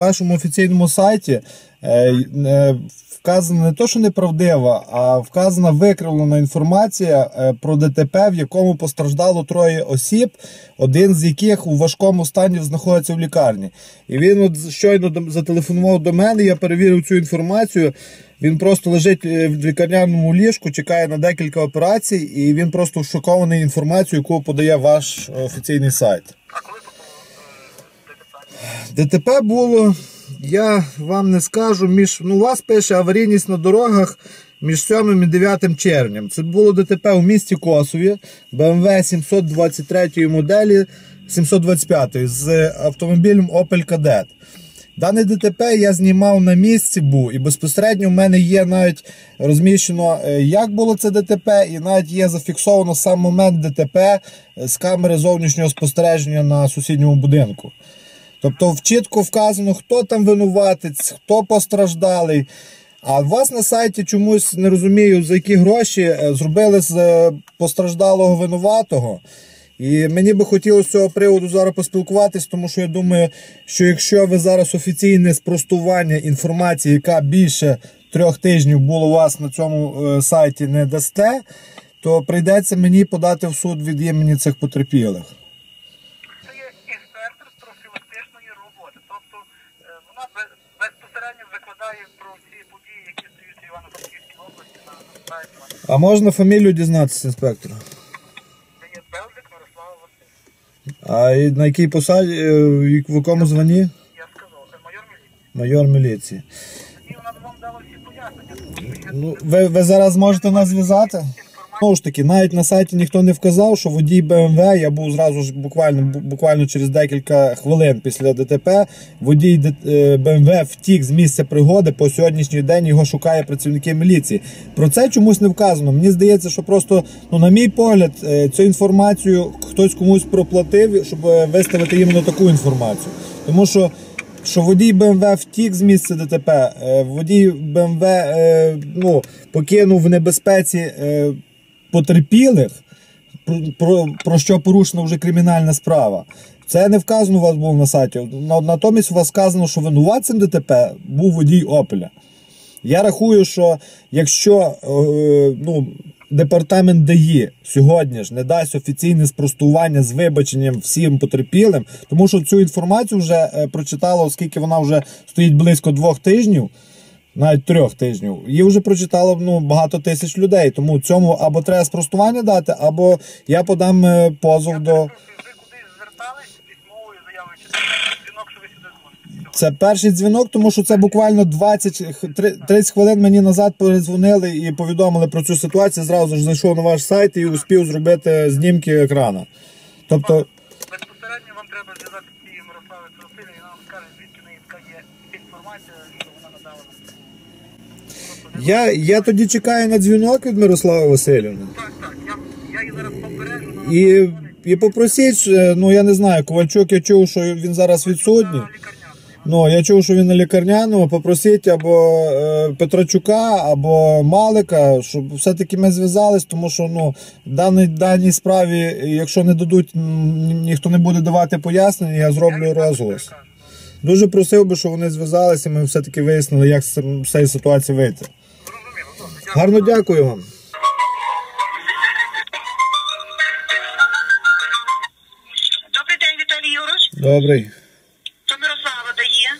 вашому офіційному сайті е, е, вказана не то, що неправдива, а вказана викривлена інформація е, про ДТП, в якому постраждало троє осіб, один з яких у важкому стані знаходиться в лікарні. І він от щойно зателефонував до мене, я перевірив цю інформацію. Він просто лежить в лікарняному ліжку, чекає на декілька операцій, і він просто шокований інформацією, яку подає ваш офіційний сайт. А коли тут було е, ДТП? Було, я вам не скажу, між, ну, у вас пише аварійність на дорогах між 7 і 9 червням. Це було ДТП у місті Косові, BMW 723 моделі 725 з автомобілем Opel Kadett. Дане ДТП я знімав на місці був, і безпосередньо в мене є навіть розміщено, е, як було це ДТП, і навіть є зафіксовано сам момент ДТП з камери зовнішнього спостереження на сусідньому будинку. Тобто чітко вказано, хто там винуватець, хто постраждалий. А у вас на сайті чомусь не розумію, за які гроші е, зробили з е, постраждалого винуватого. І мені би хотілося з цього приводу зараз поспілкуватись, тому що я думаю, що якщо ви зараз офіційне спростування інформації, яка більше трьох тижнів було у вас на цьому е, сайті, не дасте, то прийдеться мені подати в суд від імені цих потерпілих. Інспектор з профілактичної роботи. Тобто е, вона безпосередньо викладає про всі події, які стаються в Івано-Франківській області на сайті. А можна фамілію дізнатися інспектора? Це є Белдик Мирослава Васильович. А і на якій посаді, е, в якому званні? Я сказав, це майор міліції. Майор міліції. Тоді вона б вам дала всі пояснення. тому що є Ну, ви, ви зараз можете нас зв'язати? Знову ж таки, навіть на сайті ніхто не вказав, що водій БМВ, я був зразу ж буквально, буквально через декілька хвилин після ДТП, водій е, БМВ втік з місця пригоди, по сьогоднішній день його шукає працівники міліції. Про це чомусь не вказано. Мені здається, що просто, ну, на мій погляд, е, цю інформацію хтось комусь проплатив, щоб е, виставити іменно таку інформацію. Тому що що водій БМВ втік з місця ДТП, водій БМВ ну, покинув в небезпеці потерпілих, про, про, про що порушена вже кримінальна справа. Це не вказано у вас було на сайті. Натомість у вас сказано, що винуватцем ДТП був водій Опеля. Я рахую, що якщо е, ну, департамент ДАІ сьогодні ж не дасть офіційне спростування з вибаченням всім потерпілим, тому що цю інформацію вже е, прочитало, оскільки вона вже стоїть близько двох тижнів, навіть трьох тижнів, її вже прочитало ну, багато тисяч людей. Тому цьому або треба спростування дати, або я подам е, позов до. Ви кудись звертались письмовою заявою, чи це перший дзвінок, що ви сюди дзвоните? Це перший дзвінок, тому що це буквально 20, х- три- 30 хвилин мені назад передзвонили і повідомили про цю ситуацію. Зразу ж зайшов на ваш сайт і успів зробити знімки екрану. Тобто, Безпосередньо вам треба зв'язати з цією Мирославою Трусиною, і вона вам скаже, звідки в неї така є інформація, що вона надала нам. Тобто, не- я, я тоді чекаю на дзвінок від Мирослави Васильівни. Так, так, я, я її зараз попереджу. вона І, і попросіть, е, ну я не знаю, Ковальчук, я чув, що він зараз відсутній. Ну, я чув, що він на лікарняному. Попросіть або е, Петрачука, або Малика, щоб все-таки ми зв'язались, тому що ну, даній, даній справі, якщо не дадуть, м, ніхто не буде давати пояснення, я зроблю розголос. Дуже просив би, щоб вони зв'язалися, і ми все-таки вияснили, як з цим- з цієї ситуації вийти. Гарно дякую вам. Добрий день, Віталій Юрош. Добрий. То Мирослава дає.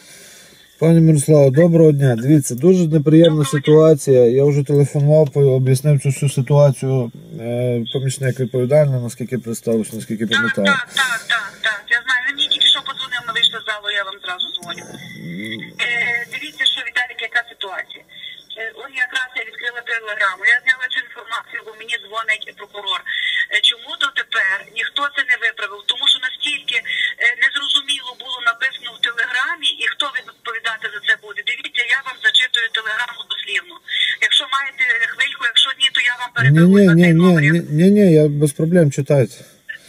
Пані Мирослава, доброго дня. Дивіться, дуже неприємна ситуація. Я вже телефонував, об'яснив цю всю ситуацію. Е, помічник відповідальний, наскільки представився, наскільки пам'ятаю. так, так, так. Я знаю. Він мені тільки що подзвонив, ми вийшли з залу, я вам зразу дзвоню. Е, дивіться, що Віталік, яка ситуація. Е, он якраз я відкрила телеграму. Я зняла цю інформацію, бо мені дзвонить прокурор. Е, чому дотепер ніхто це не виправив? Тому що настільки е, незрозуміло було написано в телеграмі, і хто відповідати за це буде. Дивіться, я вам зачитую телеграму дослівно. Якщо маєте хвильку, якщо ні, то я вам передаю ні, на ні, цей ні, номер. ні, ні, ні, я без проблем читайте.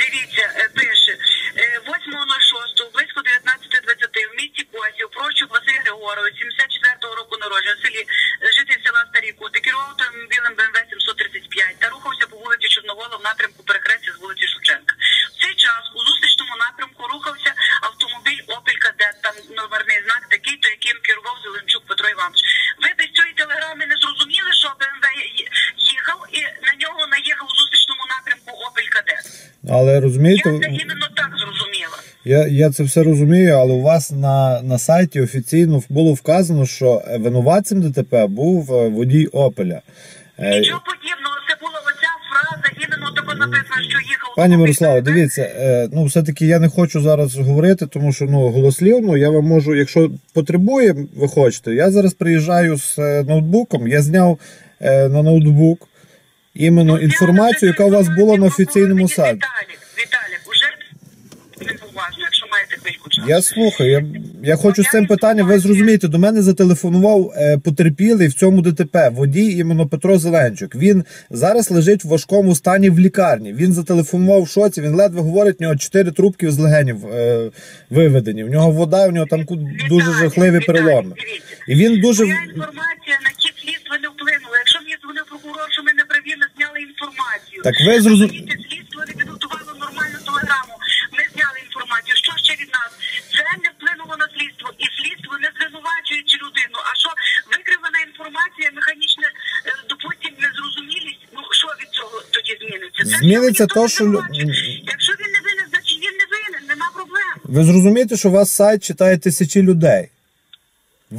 Дивіться, е, пише е, 8.06, близько 19.20 в місті Косів, Прощук Василь Григорович, 74-го року народження, в селі е, житель села Старі Кути, керував автомобілем БМВ 735 та рухався по вулиці Чорновола в напрямку перехрестя з вулиці Шевченка. В цей час у зустрічному напрямку рухався автомобіль Opel Kadett, там номерний знак такий Але розумієте, Я це іменно так зрозуміла. я, я це все розумію, але у вас на, на сайті офіційно було вказано, що е, винуватцем ДТП був е, водій Опеля. Е, Нічого подібного, це була оця фраза, іменно тако написано, що їхав. Пані Мирославе, дивіться, ну все-таки я не хочу зараз говорити, тому що ну голослівно я вам можу, якщо потребує, ви хочете, я зараз приїжджаю з ноутбуком, я зняв на ноутбук іменно інформацію, яка у вас була на офіційному сайті. Віталік, Віталік, уже неповажно, якщо маєте часу. Я слухаю, я, я хочу з цим питанням. Ви зрозумієте, до мене зателефонував е, потерпілий в цьому ДТП, водій іменно Петро Зеленчук. Він зараз лежить в важкому стані в лікарні. Він зателефонував в шоці. Він ледве говорить, в нього чотири трубки з легенів е, виведені. В нього вода, в нього там дуже жахливі переломи. І він дуже Моя інформація на ті слідства не вплинула. Якщо мені дзвонив прокурор, що ми неправі, ми зняли інформацію. Так ви зрозум- Розумієте, Слідство не підготувало нормальну телеграму. Ми зняли інформацію. Що ще від нас? Це не вплинуло на слідство. І слідство не звинувачує цю людину. А що викривана інформація, механічна, е, допустим, незрозумілість, ну що від цього тоді зміниться? Це Зміниться ніхто то, не що лю- звинувачує. Якщо він не винен, значить він не винен, нема проблем. ви зрозумієте, що вас сайт читає тисячі людей.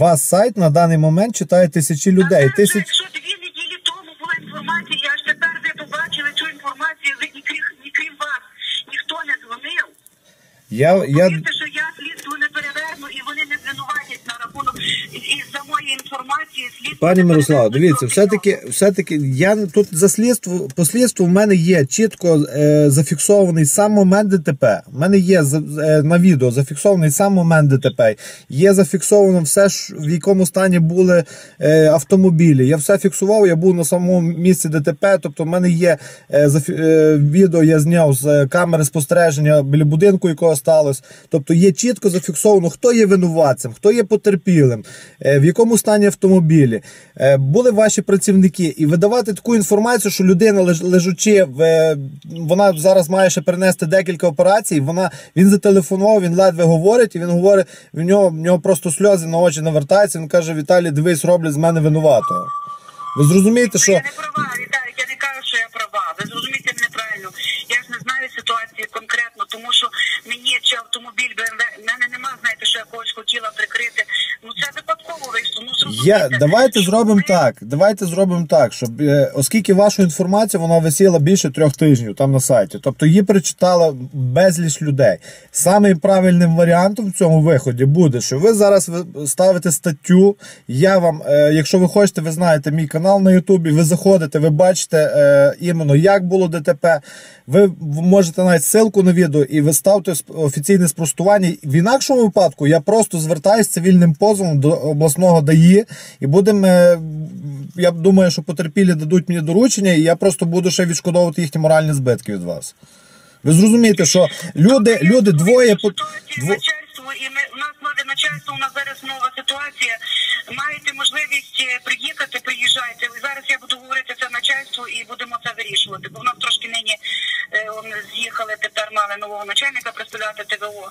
Вас сайт на даний момент читає тисячі людей. Тисяч... Якщо дві неділі тому була інформація, і аж тепер ви побачили цю інформацію, ви ні крім, ні крім вас, ніхто не дзвонив. Я, я, Повірте, що я слідство не переверну, і вони не звинуватять на рахунок із самої інформації слідство. Пані Мирослава, дивіться, все-таки, все-таки я тут за слідство, по слідству в мене є чітко е, зафіксований сам момент ДТП. У мене є е, на відео зафіксований сам момент ДТП. Є зафіксовано все, в якому стані були е, автомобілі. Я все фіксував, я був на самому місці ДТП. Тобто, в мене є е, зафі- е, відео, я зняв з камери спостереження біля будинку, якого сталося. Тобто є чітко зафіксовано, хто є винуватцем, хто є потерпілим, е, в якому стані автомобілі. Е, Були ваші працівники, і видавати таку інформацію, що людина леж- лежучи в е, вона зараз має ще перенести декілька операцій. Вона він зателефонував, він ледве говорить, і він говорить, в нього в нього просто сльози на очі навертаються. Він каже: Віталій, дивись, роблять з мене винуватого. Ви зрозумієте, що Я не права, Віталік, я не кажу, що я права. Ви зрозумієте мене правильно. Я ж не знаю ситуації конкретно, тому що мені чи автомобіль BMW, в мене нема, знаєте, що я когось хотіла прикрити. Ну це випадково вийшло. Ну зрозумієте. Я давайте зробимо так. Давайте зробимо так, щоб е, оскільки вашу інформацію вона висіла більше трьох тижнів там на сайті, тобто її прочитала безліч людей. Самим правильним варіантом в цьому виході буде, що ви зараз ви- ставите статтю. Я вам, е, якщо ви хочете, ви знаєте мій канал на Ютубі. Ви заходите, ви бачите е, іменно як було ДТП. Ви можете навіть ссылку на відео і ви ставте офіційне спростування. В інакшому випадку я просто звертаюсь з цивільним позовом до обласного ДАІ і будемо. е, Я думаю, що потерпілі дадуть мені доручення, і я просто буду ще відшкодовувати їхні моральні збитки від вас. Ви зрозумієте, що люди, люди двоє дво... і ми у нас нове начальство, у нас зараз нова ситуація. Маєте можливість е, приїхати, приїжджайте. Зараз я буду говорити це начальство і будемо це вирішувати. Бо в нас трошки нині е, з'їхали, тепер мали нового начальника представляти ТВО.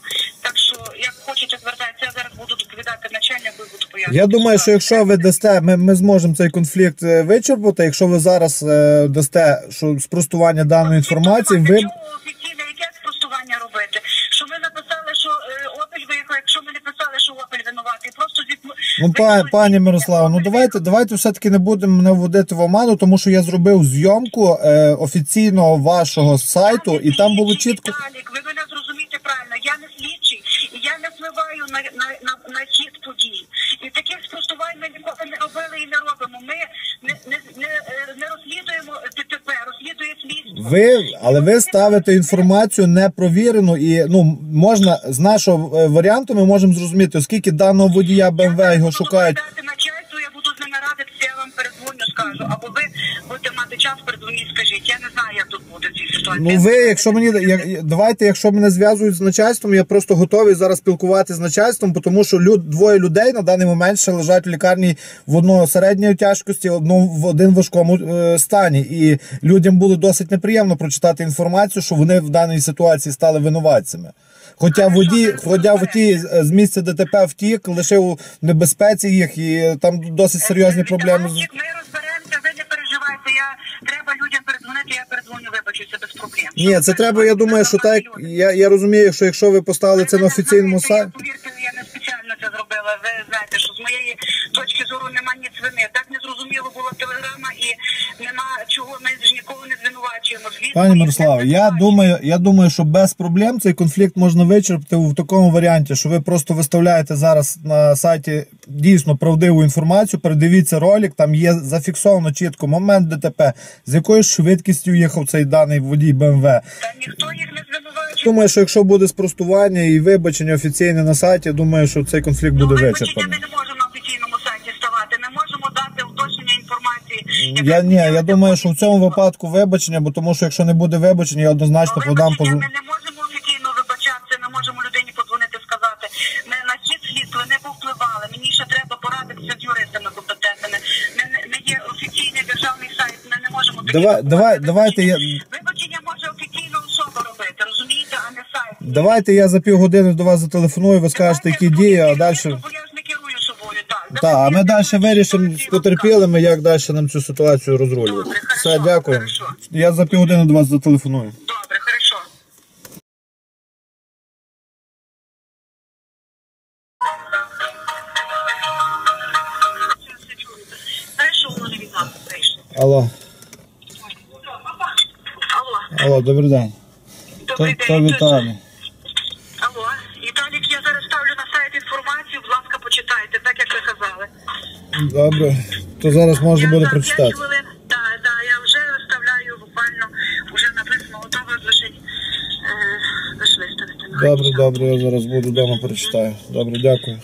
Так що, як хочете звертатися, я зараз буду доповідати начальнику і буду пояснювати. Я думаю, що якщо ви дасте, ми, ми зможемо цей конфлікт е, вичерпати. Якщо ви зараз е, дасте що спростування даної інформації, ви Чого офіційне, яке спростування робити? Що ми написали, що е, Опель виїхав, якщо ми не писали, що Опель винуватий, просто зі Ну, па, пані Мирослава, ну давайте, давайте все-таки не будемо мене вводити в оману, тому що я зробив зйомку е, офіційного вашого сайту, і там було чітко. Віталік, ви мене зрозумієте правильно. Я не слідчий, і я не впливаю на, на, на, на хід подій. І таких спростувань ми ніколи не робили і не робимо. Ми не, не, не, е, не розслідуємо. Ви, але ви ставите інформацію непровірену, і ну можна з нашого е, варіанту ми можемо зрозуміти, оскільки даного водія БМВ його шукають. Я буду начальству, я буду з ними радитися, я вам передзвоню, скажу. Або ви будете мати час, передзвоніть, скажіть. Я не знаю, як тут буде в цій ситуації. Ну ви, якщо мені як, давайте, якщо мене зв'язують з начальством, я просто готовий зараз спілкуватися з начальством, тому що люд, двоє людей на даний момент ще лежать в лікарні в одного середньої тяжкості, одно в один важкому е, стані. І людям було досить неприємно прочитати інформацію, що вони в даній ситуації стали винуватцями. Хоча водій, хоча водій з з місця ДТП втік, лишив у небезпеці їх, і там досить серйозні проблеми. з. Ми розберемося, ви не переживайте. Я треба людям передзвонити, я передзвоню, вибачуся без проблем. Ні, це треба, я думаю, що так. Я, я розумію, що якщо ви поставили це на офіційному сайті. Повірте, я не спеціально це зробила. Ви знаєте, що з моєї точки зору нема ні цвини. Так незрозуміло була телеграма і нема Пані Мирославе, я думаю, я думаю, що без проблем цей конфлікт можна вичерпати в такому варіанті, що ви просто виставляєте зараз на сайті дійсно правдиву інформацію. Передивіться ролик, там є зафіксовано чітко момент ДТП, з якою швидкістю їхав цей даний водій БМВ. Та ніхто їх не звинувачує. Думаю, що якщо буде спростування і вибачення офіційне на сайті, думаю, що цей конфлікт буде Ну, вичерпаний. Я ні, я думаю, що в цьому випадку вибачення, бо тому що якщо не буде вибачення, я однозначно подам позов. Ми не можемо офіційно вибачатися, ми можемо людині подзвонити, сказати. Ми на хід слідства не повпливали. Мені ще треба порадитися з юристами компетентними. Ми не, не є офіційний державний сайт. Ми не можемо такі Давай- давай- давайте я- вибачення може офіційна особа робити, розумієте, а не сайт. Давайте я за півгодини до вас зателефоную, ви скажете, які дії, а далі. Бо я ж не керую собою, так. А ми далі вирішимо з потерпілими, як далі нам цю ситуацію розрулювати. Добре, Все, дякую. хорошо. Я за півгодини до вас зателефоную. Добре, хорошо. Воно не від нас вийшло? Алло, Алло, алло, добрий день. То, то день. Віталій. Алло, Віталік, я зараз ставлю на сайт інформацію, будь ласка, почитайте, так як ви казали. Добре, то зараз можна буде прочитати. так, так, я вже виставляю буквально, вже написано, готово лише, е, лише виставити. Добре, добре, я зараз буду вдома прочитаю. Добре, дякую.